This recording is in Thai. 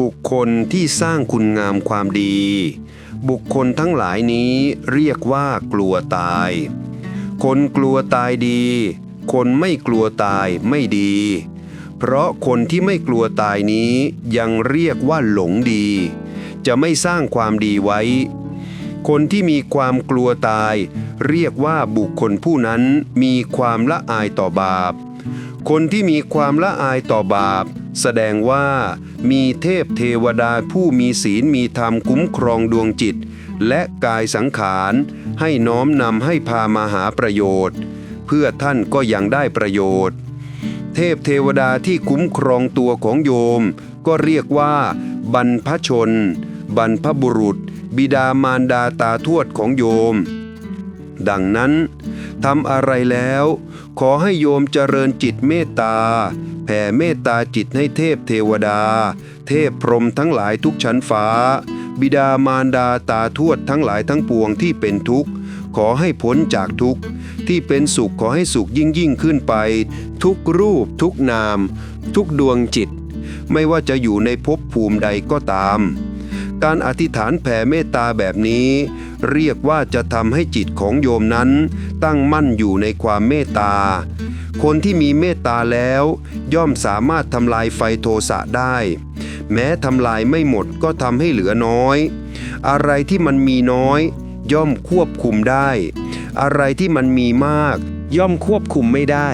บุคคลที่สร้างคุณงามความดี บุคคลทั้งหลายนี้เรียกว่ากลัวตาย คนกลัวตายดี คนไม่กลัวตายไม่ดี เพราะคนที่ไม่กลัวตายนี้ยังเรียกว่าหลงดี จะไม่สร้างความดีไว้ คนที่มีความกลัวตาย เรียกว่าบุคคลผู้นั้นมีความละอายต่อบาป คนที่มีความละอายต่อบาป แสดงว่ามีเทพเทวดาผู้มีศีลมีธรรมคุ้มครองดวงจิต และกายสังขารให้น้อมนำให้พามาหาประโยชน์ เพื่อท่านก็ยังได้ประโยชน์ เทพเทวดาที่คุ้มครองตัวของโยม ก็เรียกว่า บรรพชน บรรพบุรุษ บิดามารดาตาทวดของโยม ดังนั้นทำอะไรแล้ว ขอให้โยมเจริญจิตเมตตา แผ่เมตตาจิตให้เทพเทวดา เทพพรหมทั้งหลายทุกชั้นฟ้า บิดามารดาตาทวดทั้งหลายทั้งปวงที่เป็นทุกข์ ขอให้พ้นจากทุกข์ ที่เป็นสุขขอให้สุขยิ่งยิ่งขึ้นไป ทุกรูปทุกนาม ทุกดวงจิต ไม่ว่าจะอยู่ในภพภูมิใดก็ตามการอธิษฐานแผ่เมตตาแบบนี้ เรียกว่าจะทำให้จิตของโยมนั้น ตั้งมั่นอยู่ในความเมตตา คนที่มีเมตตาแล้ว ย่อมสามารถทำลายไฟโทสะได้ แม้ทำลายไม่หมดก็ทำให้เหลือน้อย อะไรที่มันมีน้อย ย่อมควบคุมได้ อะไรที่มันมีมาก ย่อมควบคุมไม่ได้